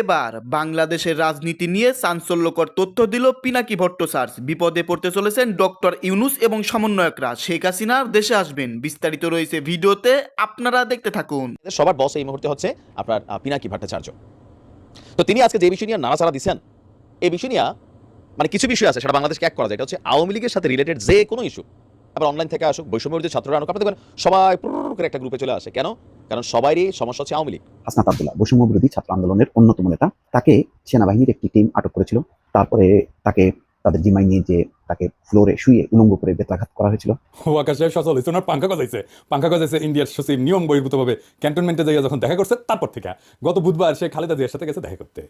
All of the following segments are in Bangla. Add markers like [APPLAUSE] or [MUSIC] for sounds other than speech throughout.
এবার বাংলাদেশের রাজনীতি নিয়ে চাঞ্চল্যকর তথ্য দিল পিনাকি ভট্টাচার্য বিপদে পড়তে চলেছেন ডক্টর ইউনুস এবং সমন্বয়করা। শেখ হাসিনার দেশে আসবেন। বিস্তারিত রয়েছে ভিডিওতে, আপনারা দেখতে থাকুন। সবার বস এই মুহূর্তে হচ্ছে আপনার পিনাকি ভট্টাচার্য। তো তিনি আজকে যে বিষয় নিয়ে নাড়াচাড়া দিচ্ছেন এই বিষয় নিয়ে মানে কিছু বিষয় আছে, সেটা বাংলাদেশকে এক করা যায়। এটা হচ্ছে আওয়ামী লীগের সাথে রিলেটেড যে কোনো ইস্যু আবার অনলাইন থেকে আসুক বৈষম্য যে ছাত্ররা আনুক। আপনি দেখবেন সবাই করে একটা গ্রুপে চলে আসে। কেন? কারণ সবারই সমস্যা হচ্ছে আওয়ামী লীগ। হাসনাত আব্দুল্লাহ, বৈষম্য বিরোধী ছাত্র আন্দোলনের অন্যতম নেতা। তাকে সেনাবাহিনীর একটি টিম আটক করেছিল। তারপরে তাকে তাদের জিম্মায় নিয়ে যে তাকে ফ্লোরে শুয়ে উলঙ্গ করে বেত্রাঘাত করা হয়েছিল। ওয়াকার সাহেব সচল হয়েছে ওনার পাঙ্খা গজাইছে। পাঙ্খা গজাইছে ইন্ডিয়ার সচিব নিয়ম বহির্ভূতভাবে। ক্যান্টনমেন্টে যাইয়া যখন দেখা করছে তারপর থেকে গত বুধবার সে খালেদা জিয়ার সাথে গেছে দেখা করতে।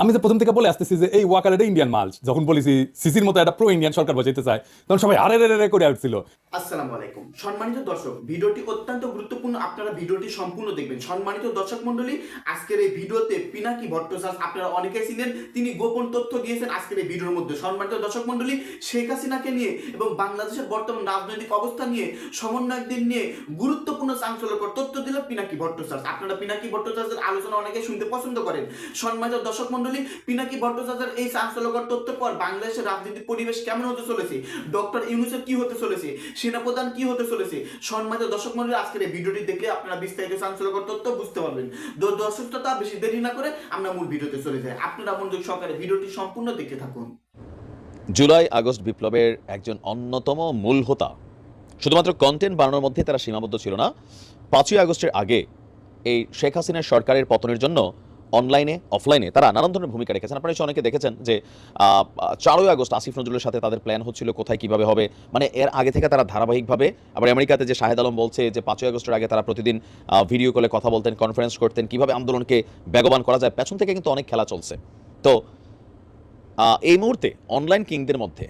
আমি যে প্রথম থেকে বলে আসতেছি যে এই ওয়াকার এটা ইন্ডিয়ান মাল যখন বলেছি সিসির মতো একটা প্রো ইন্ডিয়ান সরকার বসাইতে চায় তখন সবাই আরে রে রে করে আসছিল আসসালামু আলাইকুম। সম্মানিত দর্শক ভিডিওটি অত্যন্ত গুরুত্বপূর্ণ। আপনারা ভিডিওটি সম্পূর্ণ দেখবেন। সম্মানিত দর্শক মণ্ডলী আজকের এই ভিডিওতে পিনাকি ভট্টাচার্য আপনারা অনেকেই ছিলেন তিনি গোপন তথ্য দিয়েছেন আজকের এই ভিডিওর মধ্যে। সম্মানিত দর্শক মণ্ডলী শেখ হাসিনাকে নিয়ে এবং বাংলাদেশের বর্তমান রাজনৈতিক অবস্থা নিয়ে, সমন্বয়কদের নিয়ে গুরুত্বপূর্ণ চাঞ্চল্যকর তথ্য দিল পিনাকি ভট্টাচার্য। আপনারা পিনাকি ভট্টাচার্যের আলোচনা অনেকে শুনতে পছন্দ করেন। সম্মানিত দর্শক মন্ডলী পিনাকি ভট্টাচার্যের এই চাঞ্চল্যকর তথ্য পর বাংলাদেশের রাজনৈতিক পরিবেশ কেমন হতে চলেছে, ডক্টর ইউনুসের কি হতে চলেছে, সেনাপ্রধান কি হতে চলেছে, সম্মানিত দর্শক মন্ডলী আজকের এই ভিডিওটি দেখলে আপনারা বিস্তারিত চাঞ্চল্যকর তথ্য বুঝতে পারবেন। দ- দর্শক শ্রোতা, বেশি দেরি না করে আমরা মূল ভিডিওতে চলে যাই। আপনারা মনোযোগ সহকারে ভিডিওটি সম্পূর্ণ দেখতে থাকুন। জুলাই আগস্ট বিপ্লবের একজন অন্যতম মূল হোতা। শুধুমাত্র কন্টেন্ট বানানোর মধ্যে তারা সীমাবদ্ধ ছিল না। পাঁচই আগস্টের আগে এই শেখ হাসিনার সরকারের পতনের জন্য অনলাইনে অফলাইনে তারা নানান ধরনের ভূমিকা রেখেছেন। আপনারা অনেকে দেখেছেন যে চারই আগস্ট আসিফ নজরুলের সাথে তাদের প্ল্যান হচ্ছিল কোথায় কীভাবে হবে। মানে এর আগে থেকে তারা ধারাবাহিকভাবে, আবার আমেরিকাতে যে শাহেদ আলম বলছে যে পাঁচই আগস্টের আগে তারা প্রতিদিন ভিডিও কলে কথা বলতেন কনফারেন্স করতেন, কীভাবে আন্দোলনকে বেগবান করা যায়, পেছন থেকে কিন্তু অনেক খেলা চলছে। তো এই মুহূর্তে অনলাইন কিংদের মধ্যে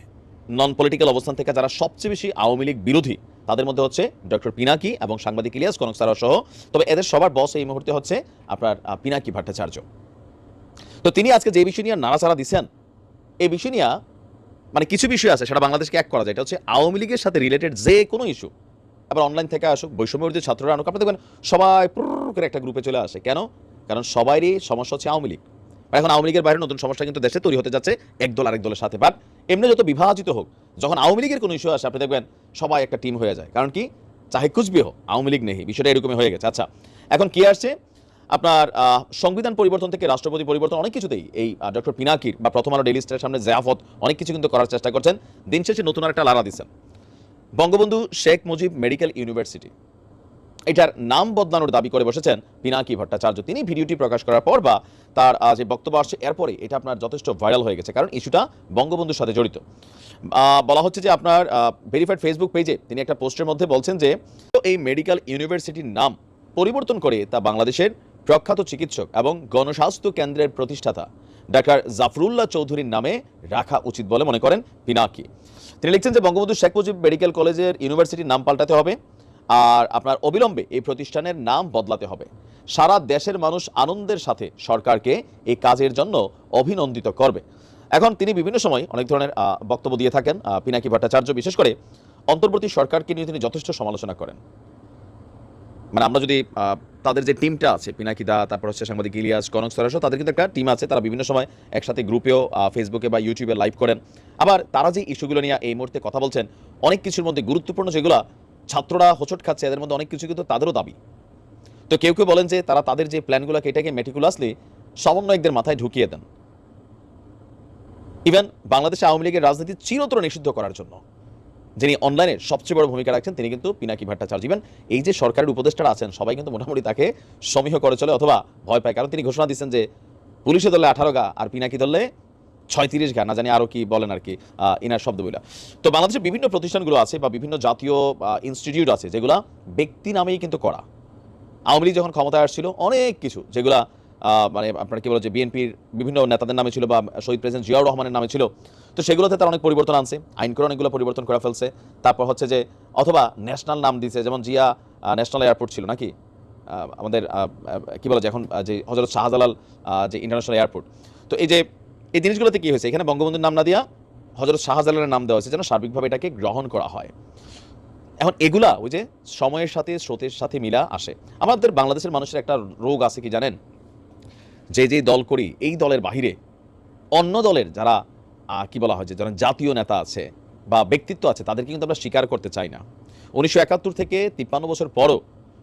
নন পলিটিক্যাল অবস্থান থেকে যারা সবচেয়ে বেশি আওয়ামী লীগ বিরোধী, তাদের মধ্যে হচ্ছে ডক্টর পিনাকি এবং সাংবাদিক ইলিয়াস কনক সারা সহ। তবে এদের সবার বস এই মুহূর্তে হচ্ছে আপনার পিনাকি ভট্টাচার্য। তো তিনি আজকে যে বিষয় নিয়ে নাড়াচাড়া দিচ্ছেন এই বিষয় নিয়ে মানে কিছু বিষয় আছে, সেটা বাংলাদেশকে এক করা যায়। এটা হচ্ছে আওয়ামী লীগের সাথে রিলেটেড যে কোনো ইস্যু আবার অনলাইন থেকে আসুক বৈষম্য বিরোধী ছাত্ররা আনুক আপনি দেখবেন সবাই করে একটা গ্রুপে চলে আসে। কেন? কারণ সবারই সমস্যা হচ্ছে আওয়ামী লীগ। আর এখন আওয়ামী লীগের বাইরে নতুন সমস্যা কিন্তু দেশে তৈরি হতে যাচ্ছে, এক দল আরেক দলের সাথে। বাট এমনি যত বিভাজিত হোক, যখন আওয়ামী লীগের কোনো ইস্যু আসে, আপনি দেখবেন সবাই একটা টিম হয়ে যায়। কারণ কি? চাহে কুচবি হোক আওয়ামী লীগ নেই, বিষয়টা এরকমই হয়ে গেছে। আচ্ছা এখন কি আসছে? আপনার সংবিধান পরিবর্তন থেকে রাষ্ট্রপতি পরিবর্তন অনেক কিছুতেই এই ডক্টর পিনাকির বা প্রথম আলো ডেলি স্টারের সামনে জাফত অনেক কিছু কিন্তু করার চেষ্টা করছেন। দিন শেষে নতুন একটা লারা দিচ্ছেন। Bangabandhu Sheikh Mujib medical university. এটার নাম বদলানোর দাবি করে বসেছেন পিনাকি ভট্টাচার্য। তিনি ভিডিওটি প্রকাশ করার পর বা তার যে বক্তব্য আসছে, এরপরে এটা আপনার যথেষ্ট ভাইরাল হয়ে গেছে। কারণ ইস্যুটা বঙ্গবন্ধুর সাথে জড়িত। বলা হচ্ছে যে আপনার ভেরিফাইড ফেসবুক পেজে তিনি একটা পোস্টের মধ্যে বলছেন যে এই মেডিকেল ইউনিভার্সিটির নাম পরিবর্তন করে তা বাংলাদেশের প্রখ্যাত চিকিৎসক এবং গণস্বাস্থ্য কেন্দ্রের প্রতিষ্ঠাতা ডাক্তার জাফরুল্লাহ চৌধুরীর নামে রাখা উচিত বলে মনে করেন পিনাকি। তিনি লিখছেন যে, বঙ্গবন্ধু শেখ মুজিব মেডিকেল কলেজের ইউনিভার্সিটির নাম পাল্টাতে হবে। আর আপনার অবিলম্বে এই প্রতিষ্ঠানের নাম বদলাতে হবে। সারা দেশের মানুষ আনন্দের সাথে সরকারকে এই কাজের জন্য অভিনন্দিত করবে। এখন তিনি বিভিন্ন সময় অনেক ধরনের বক্তব্য দিয়ে থাকেন। পিনাকি ভট্টাচার্য, বিশেষ করে অন্তর্বর্তী সরকারকে নিয়ে তিনি যথেষ্ট সমালোচনা করেন। মানে আমরা যদি তাদের যে টিমটা আছে, পিনাকি দা, তারপর হচ্ছে সাংবাদিক ইলিয়াস, কনক সরাসহ তাদের কিন্তু একটা টিম আছে। তারা বিভিন্ন সময় একসাথে গ্রুপেও ফেসবুকে বা ইউটিউবে লাইভ করেন। আবার তারা যে ইস্যুগুলো নিয়ে এই মুহূর্তে কথা বলছেন, অনেক কিছুর মধ্যে গুরুত্বপূর্ণ যেগুলো ছাত্ররা হোঁচট খাচ্ছে, এদের মধ্যে অনেক কিছু কিন্তু তাদেরও দাবি। তো কেউ কেউ বলেন যে তারা তাদের যে প্ল্যানগুলোকে এটাকে মেটিকুলাসলি সমন্বয়কদের মাথায় ঢুকিয়ে দেন। ইভেন বাংলাদেশে আওয়ামী লীগের রাজনীতি চিরতর নিষিদ্ধ করার জন্য। যিনি অনলাইনে সবচেয়ে বড় ভূমিকা রাখছেন, তিনি কিন্তু পিনাকি ভট্টাচার্য। ইভেন এই যে সরকারের উপদেষ্টারা আছেন, সবাই কিন্তু মোটামুটি তাকে সমীহ করে চলে, অথবা ভয় পায়। কারণ তিনি ঘোষণা দিচ্ছেন যে, পুলিশে দলে আঠারো গা, আর পিনাকি ধরলে ছয়ত্রিশ গা না জানি আরও কি বলেন আর কি ইনার শব্দ বইলা তো বাংলাদেশে বিভিন্ন প্রতিষ্ঠানগুলো আছে বা বিভিন্ন জাতীয় ইনস্টিটিউট আছে যেগুলা ব্যক্তি নামেই কিন্তু করা। আওয়ামী লীগ যখন ক্ষমতায় আসছিল, অনেক কিছু যেগুলা মানে আপনার কি বলে যে বিএনপির বিভিন্ন নেতাদের নামে ছিল বা শহীদ প্রেসিডেন্ট জিয়াউর রহমানের নামে ছিল, তো সেগুলোতে তার অনেক পরিবর্তন আনছে আইন করে অনেকগুলো পরিবর্তন করে ফেলছে। তারপর হচ্ছে যে, অথবা ন্যাশনাল নাম দিছে, যেমন জিয়া ন্যাশনাল এয়ারপোর্ট ছিল নাকি? আমাদের কি বলে যে এখন যে হজরত শাহজালাল যে ইন্টারন্যাশনাল এয়ারপোর্ট তো এই যে এই জিনিসগুলোতে কি হয়েছে? এখানে বঙ্গবন্ধুর নাম না দিয়া হজরত শাহজালালের নাম দেওয়া হয়েছে যেন সার্বিকভাবে এটাকে গ্রহণ করা হয়। এখন এগুলা ওই যে সময়ের সাথে, স্রোতের সাথে মিলা আসে। আমাদের বাংলাদেশের মানুষের একটা রোগ আছে কি জানেন? যে যে দল করি, এই দলের বাহিরে অন্য দলের যারা কি বলা হয় যে যারা জাতীয় নেতা আছে বা ব্যক্তিত্ব আছে, তাদেরকে কিন্তু আমরা স্বীকার করতে চাই না। উনিশশো একাত্তর থেকে তিপ্পান্ন বছর পরও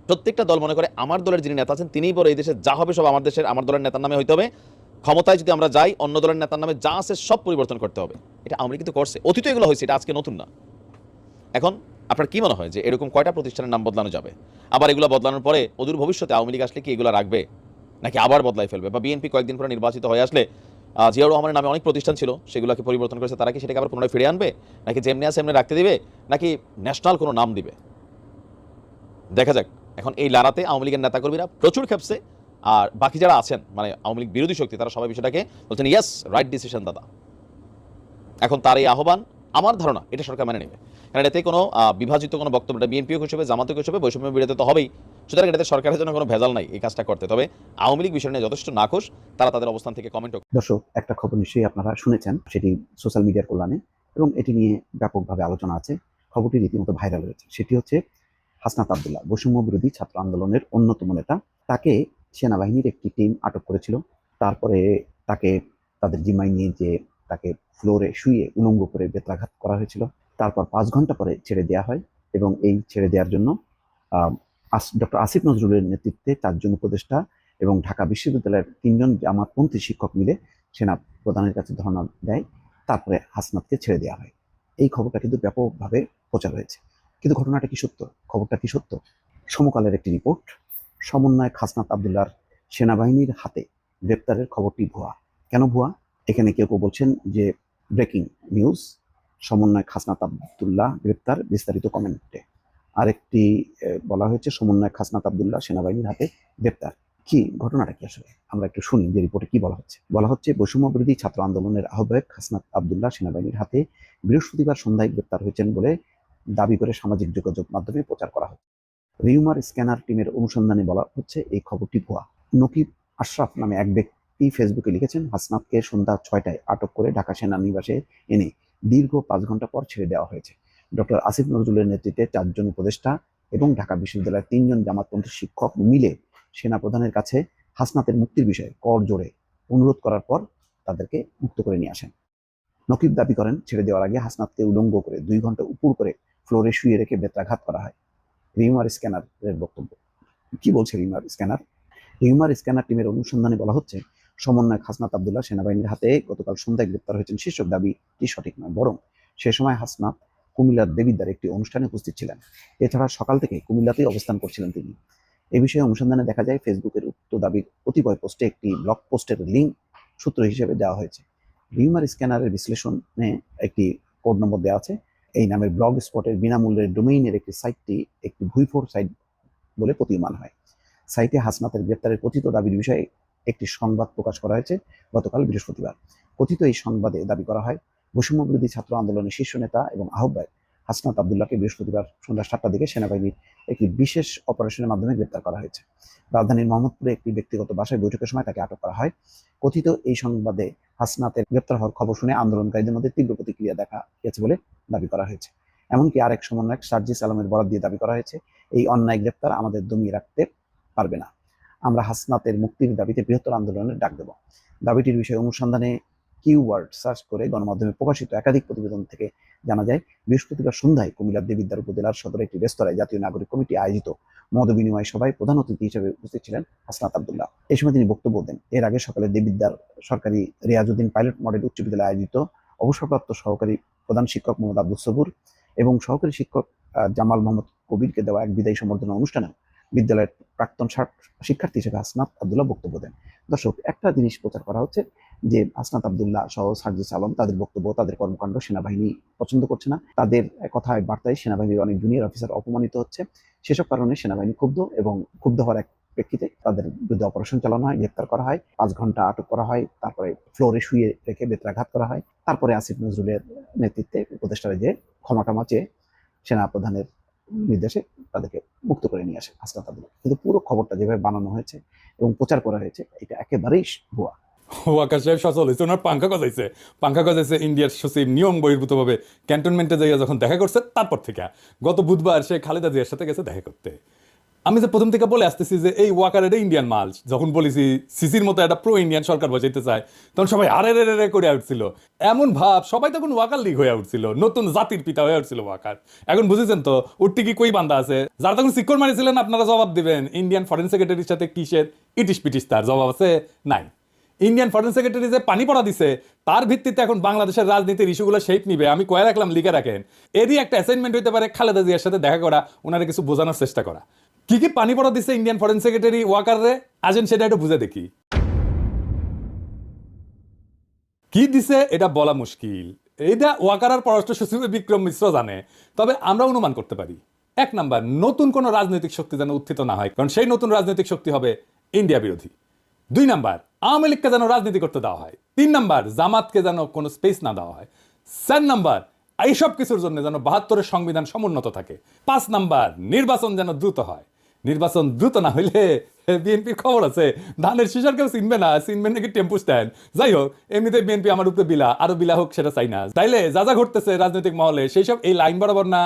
প্রত্যেকটা দল মনে করে আমার দলের যিনি নেতা আছেন, তিনিই বলে এই দেশে যা হবে সব আমার দেশের, আমার দলের নেতার নামে হইতে হবে। ক্ষমতায় যদি আমরা যাই, অন্য দলের নেতার নামে যা আছে সব পরিবর্তন করতে হবে। এটা আওয়ামী কিন্তু করছে। অতীত এগুলো হয়েছে, এটা আজকে নতুন না। এখন আপনার কি মনে হয় যে এরকম কয়টা প্রতিষ্ঠানের নাম বদলানো যাবে? আবার এগুলো বদলানোর পরে অদূর ভবিষ্যতে আওয়ামী লীগ আসলে কি এগুলো রাখবে? নাকি আবার বদলাই ফেলবে? বা বিএনপি কয়েকদিন পরে নির্বাচিত হয়ে আসলে জিয়াউর রহমানের নামে অনেক প্রতিষ্ঠান ছিল, সেগুলোকে পরিবর্তন করেছে, তারা কি সেটাকে আবার পুনরায় ফিরে আনবে? নাকি যেমনি আছে এমনি রাখতে দিবে? নাকি ন্যাশনাল কোনো নাম দিবে? দেখা যাক। এখন এই লড়াতে আওয়ামী লীগের নেতাকর্মীরা প্রচুর খেপছে আর বাকি যারা আছেন মানে আওয়ামী লীগ বিরোধী শক্তি, তারা সবাই বিষয়টাকে বলছেন ইয়েস রাইট ডিসিশন দাদা। এখন তার এই আহ্বান আমার ধারণা, এটা সরকার মেনে নেবে। কারণ এতে কোনো বিভাজিত কোনো বক্তব্য বক্তব্যটা বিএনপিও হিসেবে জামাতক হিসেবে বৈষম্য বিরোধী তো হবেই। সুতরাং এটাতে সরকারের জন্য কোনো ভেজাল নাই, এই কাজটা করতে। তবে আওয়ামী লীগ বিষয় নিয়ে যথেষ্ট নাখোশ, তারা তাদের অবস্থান থেকে কমেন্ট দর্শক, একটা খবর নিশ্চয়ই আপনারা শুনেছেন, সেটি সোশ্যাল মিডিয়ার কল্যাণে, এবং এটি নিয়ে ব্যাপকভাবে আলোচনা আছে। খবরটি রীতিমতো ভাইরাল হয়েছে। সেটি হচ্ছে হাসনাত আবদুল্লাহ, বৈষম্য বিরোধী ছাত্র আন্দোলনের অন্যতম নেতা। তাকে সেনাবাহিনীর একটি টিম আটক করেছিল। তারপরে তাকে, তাদের জিম্মায় নিয়ে যে তাকে ফ্লোরে শুয়ে উলঙ্গ করে বেত্রাঘাত করা হয়েছিল। তারপর পাঁচ ঘণ্টা পরে ছেড়ে দেওয়া হয় এবং এই ছেড়ে দেওয়ার জন্য ডক্টর আসিফ নজরুলের নেতৃত্বে চারজন উপদেষ্টা এবং ঢাকা বিশ্ববিদ্যালয়ের তিনজন জামাতপন্থী শিক্ষক মিলে সেনা প্রধানের কাছে ধর্ণা দেয়। তারপরে হাসনাতকে ছেড়ে দেওয়া হয়। এই খবরটা কিন্তু ব্যাপকভাবে প্রচার হয়েছে। কিন্তু ঘটনাটা কি সত্য? খবরটা কি সত্য? সমকালের একটি রিপোর্ট। সমন্বয়ক খাসনাত আবদুল্লার সেনাবাহিনীর হাতে গ্রেপ্তারের খবরটি ভুয়া। কেন ভুয়া? এখানে কেউ কেউ বলছেন যে ব্রেকিং নিউজ সমন্বয় খাসনাত আবদুল্লাহ গ্রেপ্তার, বিস্তারিত কমেন্টে। আরেকটি বলা হয়েছে সমন্বয় খাসনাত আবদুল্লাহ সেনাবাহিনীর হাতে গ্রেপ্তার। কি ঘটনাটা কি আসলে? আমরা একটু শুনি যে রিপোর্টে কি বলা হচ্ছে। বলা হচ্ছে, বৈষম্য বিরোধী ছাত্র আন্দোলনের আহ্বায়ক খাসনাত আবদুল্লাহ সেনাবাহিনীর হাতে বৃহস্পতিবার সন্ধ্যায় গ্রেপ্তার হয়েছেন বলে দাবি করে সামাজিক যোগাযোগ মাধ্যমে প্রচার করা হচ্ছে। রিউমার স্ক্যানার টিমের অনুসন্ধানে বলা হচ্ছে, এই খবরটি ভুয়া। নকিব আশরাফ নামে এক ব্যক্তি ফেসবুকে লিখেছেন, হাসনাতকে সন্ধ্যা ছয়টায় আটক করে ঢাকা সেনানিবাসে এনে দীর্ঘ পাঁচ ঘণ্টা পর ছেড়ে দেওয়া হয়েছে। ডক্টর আসিফ নজরুলের নেতৃত্বে চারজন উপদেষ্টা এবং ঢাকা বিশ্ববিদ্যালয়ের তিনজন জামাতপন্থী শিক্ষক মিলে সেনাপ্রধানের কাছে হাসনাতের মুক্তির বিষয়ে কর জোরে অনুরোধ করার পর তাদেরকে মুক্ত করে নিয়ে আসেন। নকিব দাবি করেন, ছেড়ে দেওয়ার আগে হাসনাতকে উলঙ্গ করে দুই ঘণ্টা উপর করে ফ্লোরে শুয়ে রেখে বেত্রাঘাত করা হয়। রিউমার স্ক্যানারের বক্তব্য। কি বলছে রিউমার স্ক্যানার? রিউমার স্ক্যানার টিমের অনুসন্ধানে বলা হচ্ছে সমন্বয়ক হাসনাত আবদুল্লাহ সেনাবাহিনীর হাতে গতকাল সন্ধ্যায় গ্রেপ্তার হয়েছেন। শীর্ষক দাবিটি সঠিক নয়, বরং সে সময় হাসনাত কুমিল্লার দেবিদ্বার একটি অনুষ্ঠানে উপস্থিত ছিলেন। এছাড়া সকাল থেকে কুমিল্লাতেই অবস্থান করছিলেন তিনি। এ বিষয়ে অনুসন্ধানে দেখা যায়, ফেসবুকের উক্ত দাবির কতিপয় পোস্টে একটি ব্লগ পোস্টের লিঙ্ক সূত্র হিসেবে দেওয়া হয়েছে। রিউমার স্ক্যানারের বিশ্লেষণে একটি কোড নম্বর দেওয়া আছে এই নামের ব্লগ স্পটের বিনামূল্যের ডোমেইনের একটি সাইটটি একটি ভুইফোর সাইট বলে প্রতীয়মান হয়। সাইটে হাসনাতের গ্রেপ্তারের কথিত দাবির বিষয়ে একটি সংবাদ প্রকাশ করা হয়েছে গতকাল বৃহস্পতিবার। কথিত এই সংবাদে দাবি করা হয়, বৈষম্যবিরোধী ছাত্র আন্দোলনের শীর্ষ নেতা এবং আহ্বায়ক হাসনাত আবদুল্লাহকে বৃহস্পতিবার সন্ধ্যা সাতটার দিকে সেনাবাহিনীর একটি বিশেষ অপারেশনের মাধ্যমে গ্রেপ্তার করা হয়েছে। রাজধানীর মোহাম্মদপুরে একটি ব্যক্তিগত বাসায় বৈঠকের সময় তাকে আটক করা হয়। কথিত এই সংবাদে হাসনাতের গ্রেপ্তার হওয়ার খবর শুনে আন্দোলনকারীদের মধ্যে তীব্র প্রতিক্রিয়া দেখা গেছে বলে দাবি করা হয়েছে। এমনকি আরেক সমন্বয়ক সার্জিস আলমের বরাদ দিয়ে দাবি করা হয়েছে, এই অন্যায় গ্রেপ্তার আমাদের দমিয়ে রাখতে পারবে না। আমরা হাসনাতের মুক্তির দাবিতে বৃহত্তর আন্দোলনের ডাক দেব। দাবিটির বিষয়ে অনুসন্ধানে কিউওয়ার্ড সার্চ করে গণমাধ্যমে প্রকাশিত একাধিক প্রতিবেদন থেকে জানা যায়, বৃহস্পতিবার সন্ধ্যায় কুমিল্লার দেবিদ্বার উপজেলার সদরে একটি রেস্তোরাঁয় জাতীয় নাগরিক কমিটি আয়োজিত মত বিনিময় সভায় প্রধান অতিথি হিসেবে উপস্থিত ছিলেন হাসনাত আবদুল্লাহ। এই সময় তিনি বক্তব্য দেন। এর আগে সকালে দেবিদ্বার সরকারি রিয়াজউদ্দিন পাইলট মডেল উচ্চ বিদ্যালয়ে আয়োজিত অবসরপ্রাপ্ত সহকারী প্রধান শিক্ষক মোহাম্মদ আব্দুল সবুর এবং সহকারী শিক্ষক জামাল মোহাম্মদ কবিরকে দেওয়া এক বিদায়ী সম্বর্ধনা অনুষ্ঠানে বিদ্যালয়ের প্রাক্তন শিক্ষার্থী হিসেবে হাসনাত আবদুল্লাহ বক্তব্য দেন। দর্শক, একটা জিনিস প্রচার করা হচ্ছে যে হাসনাত আবদুল্লাহ সহ সার্জিস আলম, তাদের বক্তব্য, তাদের কর্মকাণ্ড সেনাবাহিনী পছন্দ করছে না। তাদের কথায় বার্তায় সেনাবাহিনীর অনেক জুনিয়র অফিসার অপমানিত হচ্ছে। সেসব কারণে সেনাবাহিনী ক্ষুব্ধ এবং ক্ষুব্ধ হওয়ার এক প্রেক্ষিতে তাদের বিরুদ্ধে অপারেশন চালানো হয়, গ্রেপ্তার করা হয়, পাঁচ ঘণ্টা আটক করা হয়, তারপরে ফ্লোরে শুয়ে রেখে বেত্রাঘাত করা হয়। তারপরে আসিফ নজরুলের নেতৃত্বে উপদেষ্টারা যে ক্ষমা টমা চেয়ে সেনা প্রধানের নির্দেশে তাদেরকে মুক্ত করে নিয়ে আসে হাসনাত আবদুল্লাহ। কিন্তু পুরো খবরটা যেভাবে বানানো হয়েছে এবং প্রচার করা হয়েছে, এটা একেবারেই ভুয়া। ওয়াকার সাহেব সচল হয়েছে ওনার পাঙ্খা গজাইছে। পাঙ্খা গজাইছে ইন্ডিয়ার সচিব নিয়ম বহির্ভূতভাবে ক্যান্টনমেন্টে যাইয়া যখন দেখা করছে, তারপর থেকে। গত বুধবার সে খালেদা জিয়ার সাথে গেছে দেখা করতে। আমি যে প্রথম থেকে বলে আসতেছি যে এই ওয়াকার এটা ইন্ডিয়ান মাল, যখন বলেছি সিসির মতো একটা প্রো ইন্ডিয়ান সরকার বসাইতে চায়, তখন সবাই আরে রে রে করে উঠছিল। এমন ভাব, সবাই তখন ওয়াকার লিগ হয়ে উঠছিল, নতুন জাতির পিতা হয়ে উঠছিল ওয়াকার। এখন বুঝেছেন তো উঠটি কি কই বান্ধা আছে? যারা তখন সিকর মারিছিলেন, আপনারা জবাব দিবেন ইন্ডিয়ান ফরেন সেক্রেটারির সাথে কিসের ইটিস পিটিস তার জবাব আছে? নাই। ইন্ডিয়ান ফরেন সেক্রেটারি যে পানি পড়া দিছে, তার ভিত্তিতে এখন বাংলাদেশের রাজনীতির ইস্যুগুলো শেপ নিবে। আমি কয়ে রাখলাম, লিখে রাখেন। এরই একটা অ্যাসাইনমেন্ট হইতে পারে খালেদা জিয়ার সাথে দেখা করা ওনারা কিছু বোঝানোর চেষ্টা করা। কি কি পানি পড়া দিছে ইন্ডিয়ান ফরেন সেক্রেটারি ওয়াকাররে? আজেন সেটা একটু বুঝে দেখি। কি দিছে, এটা বলা মুশকিল। এটা ওয়াকার আর পররাষ্ট্র সচিব বিক্রম মিশ্র জানে, তবে আমরা অনুমান করতে পারি। এক নাম্বার, নতুন কোনো রাজনৈতিক শক্তি যেন উত্থিত না হয়, কারণ সেই নতুন রাজনৈতিক শক্তি হবে ইন্ডিয়া বিরোধী। দুই নাম্বার, আওয়ামী লীগকে যেন রাজনীতি করতে দেওয়া হয়। তিন নাম্বার, জামাতকে যেন কোনো স্পেস না দেওয়া হয়। চার নাম্বার, এইসব কিছুর জন্য যেন বাহাত্তরের সংবিধান সমুন্নত থাকে। পাঁচ নাম্বার, নির্বাচন যেন দ্রুত হয়। নির্বাচন দ্রুত না হইলে বিএনপির খবর আছে, ধানের শিশার কেউ চিনবে না, চিনবে নাকি টেম্পু স্ট্যান্ড যাই হোক, এমনিতে বিএনপি আমার উপরে বিলা, আরও বিলা হোক সেটা চাই না। তাইলে যা যা ঘটতেছে রাজনৈতিক মহলে, সেই সব এই লাইন বরাবর না।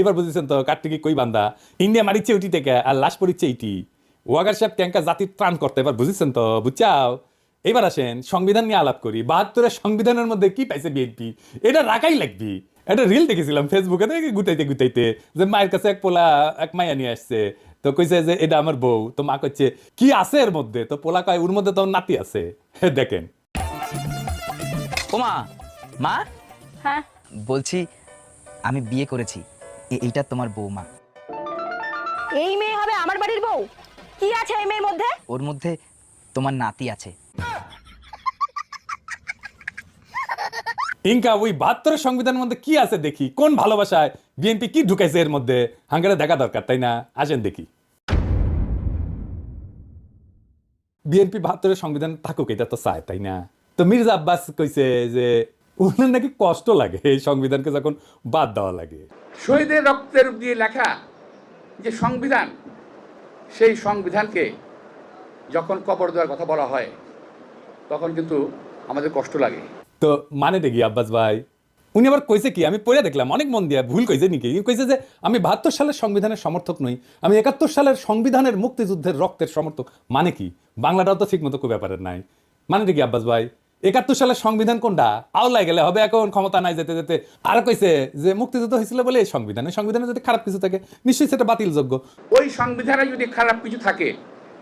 এবার বুঝেছেন তো, কার্তিকি কই বান্দা? ইন্ডিয়া মারিচ্ছে উটি থেকে, আর লাশ পড়িচ্ছে ইটি। ওয়াগার সাহেব ট্যাঙ্কা জাতির ত্রাণ করতে এবার বুঝেছেন তো? বুঝছাও এবার আসেন সংবিধান নিয়ে আলাপ করি। বাহাত্তরের সংবিধানের মধ্যে কি পাইছে বিএনপি? এটা রাখাই লাগবি। একটা রিল দেখেছিলাম ফেসবুকে দেখি গুতাইতে গুতাইতে যে মায়ের কাছে এক পোলা এক মাইয়া নিয়ে আসছে। তো কইছে যে এটা আমার বউ। তো মা কইছে কি আছে এর মধ্যে? তো পোলা কয় ওর মধ্যে তো নাতি আছে। [LAUGHS] দেখেন। ওমা মা হ্যাঁ? বলছি আমি বিয়ে করেছি। এইটা তোমার বৌমা এই মেয়ে হবে আমার বাড়ির বউ? কি আছে এই মেয়ের মধ্যে? ওর মধ্যে তোমার নাতি আছে। ইনকা ওই বাহাত্তরের সংবিধানের মধ্যে কি আছে দেখি? কোন ভালোবাসায় বিএনপি কি ঢুকাইছে এর মধ্যে? হাঙ্গারে দেখা দরকার তাই না? আসেন দেখি। বিএনপি বাহাত্তরের সংবিধান থাকুক এটা তো চায় তাই না? তো মির্জা আব্বাস কইছে যে ওনার নাকি কষ্ট লাগে এই সংবিধানকে যখন বাদ দেওয়া লাগে। শহীদের রক্তের দিয়ে লেখা যে সংবিধান সেই সংবিধানকে যখন কবর দেওয়ার কথা বলা হয়, তখন কিন্তু আমাদের কষ্ট লাগে। তো মানে দেখি আব্বাস ভাই? উনি আবার কইছে কি, আমি পড়ে দেখলাম, অনেক মন দিয়া ভুল কইছে নাকি? কইছে যে, আমি বাহাত্তর সালের সংবিধানের সমর্থক নই, আমি একাত্তর সালের সংবিধানের মুক্তিযুদ্ধের রক্তের সমর্থক। মানে কি? বাংলাটাও তো ঠিক মতো খুব ব্যাপারের নাই। মানে দেখি আব্বাস ভাই? একাত্তর সালের সংবিধান কোনটা? আওলায় গেলে হবে এখন ক্ষমতা নাই যেতে যেতে। আর কইছে যে মুক্তিযুদ্ধ হয়েছিল বলে এই সংবিধান। সংবিধানে যদি খারাপ কিছু থাকে নিশ্চয়ই সেটা বাতিলযোগ্য। ওই সংবিধানে যদি খারাপ কিছু থাকে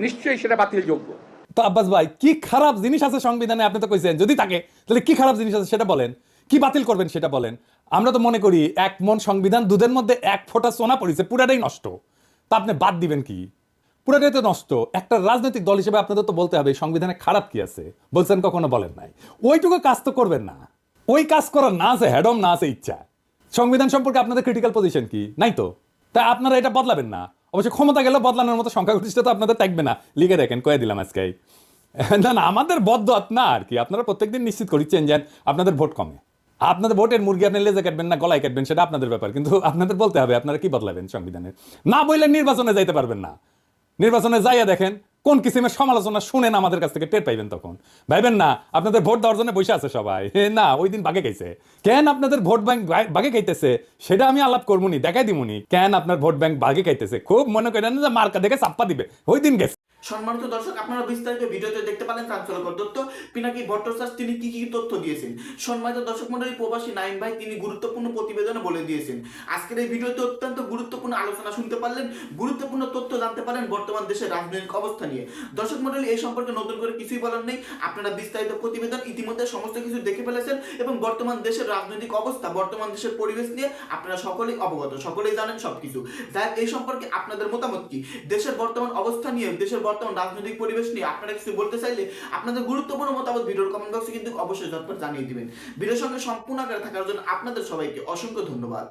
নিশ্চয়ই সেটা বাতিলযোগ্য। তো আব্বাস ভাই কি খারাপ জিনিস আছে সংবিধানে? আপনি তো কইছেন যদি থাকে তাহলে কি খারাপ জিনিস আছে সেটা বলেন। কি বাতিল করবেন সেটা বলেন। আমরা তো মনে করি এক মন সংবিধান দুধের মধ্যে এক ফোঁটা সোনা পড়েছে পুরাটাই নষ্ট। তা আপনি বাদ দিবেন কি? পুরাটাই তো নষ্ট। একটা রাজনৈতিক দল হিসেবে আপনাদের তো বলতে হবে সংবিধানে খারাপ কি আছে? বলছেন কখনো বলেন নাই। ওইটুকু কাজ তো করবেন না। ওই কাজ করার না আছে হ্যাডম না আছে ইচ্ছা। সংবিধান সম্পর্কে আপনাদের ক্রিটিক্যাল পজিশন কি? নাই তো? তাই আপনারা এটা বদলাবেন না। অবশ্যই ক্ষমতা গেলে বদলানোর মতো সংখ্যাগরিষ্ঠতা আপনাদের থাকবে না। লিখে দেখেন, কয়ে দিলাম আজকে। না না, আমাদের বদ্ধ না আর কি। আপনারা প্রত্যেকদিন নিশ্চিত করিচ্ছেন যে আপনাদের ভোট কমে। আপনাদের ভোটের মুরগি আপনি লেজে কাটবেন না, গলায় কাটবেন, সেটা আপনাদের ব্যাপার। কিন্তু আপনাদের বলতে হবে, আপনারা কি বদলাবেন সংবিধানের? না বললে নির্বাচনে যাইতে পারবেন না। নির্বাচনে যাইয়া দেখেন, কোন কিসিমের সমালোচনা শুনেন আমাদের কাছ থেকে টের পাইবেন তখন। ভাইবেন না, আপনাদের ভোট দেওয়ার জন্য বসে আছে সবাই। না, ওই দিন বাগে গেছে কেন আপনাদের ভোট ব্যাংক বাগে খাইতেছে? সেটা আমি আলাপ করবনি দেখাই দিবনি কেন আপনার ভোট ব্যাংক বাগে খাইতেছে? খুব মনে করেন যে মার্কা দেখে চাপ্পা দিবে। ওই দিন গেছে। সম্মানিত দর্শক, আপনারা বিস্তারিত ভিডিওতে দেখতে পারেন চাঞ্চল্যকর তথ্য। পিনাকি ভট্টাচার্য, তিনি কি কি তথ্য দিয়েছেন? সম্মানিত দর্শক মন্ডলী, প্রবাসী নাইম ভাই, তিনি গুরুত্বপূর্ণ প্রতিবেদনে বলে দিয়েছেন। আজকের এই ভিডিওতে অত্যন্ত গুরুত্বপূর্ণ আলোচনা শুনতে পারলেন, গুরুত্বপূর্ণ তথ্য জানতে পারেন বর্তমান দেশের রাজনৈতিক অবস্থা নিয়ে। দর্শক মন্ডলী, এই সম্পর্কে নতুন করে কিছুই বলার নেই। আপনারা বিস্তারিত প্রতিবেদন ইতিমধ্যে সমস্ত কিছু দেখে ফেলেছেন এবং বর্তমান দেশের রাজনৈতিক অবস্থা, বর্তমান দেশের পরিবেশ নিয়ে আপনারা সকলেই অবগত, সকলেই জানেন সবকিছু। যাই এই সম্পর্কে আপনাদের মতামত কি? দেশের বর্তমান অবস্থা নিয়ে, দেশের বর্তমান রাজনৈতিক পরিবেশ নিয়ে আপনারা কিছু বলতে চাইলে আপনাদের গুরুত্বপূর্ণ মতামত ভিডিওর কমেন্ট বক্সে কিন্তু অবশ্যই জানিয়ে দিবেন। ভিডিওর সঙ্গে সম্পূর্ণ আকারে থাকার জন্য আপনাদের সবাইকে অসংখ্য ধন্যবাদ।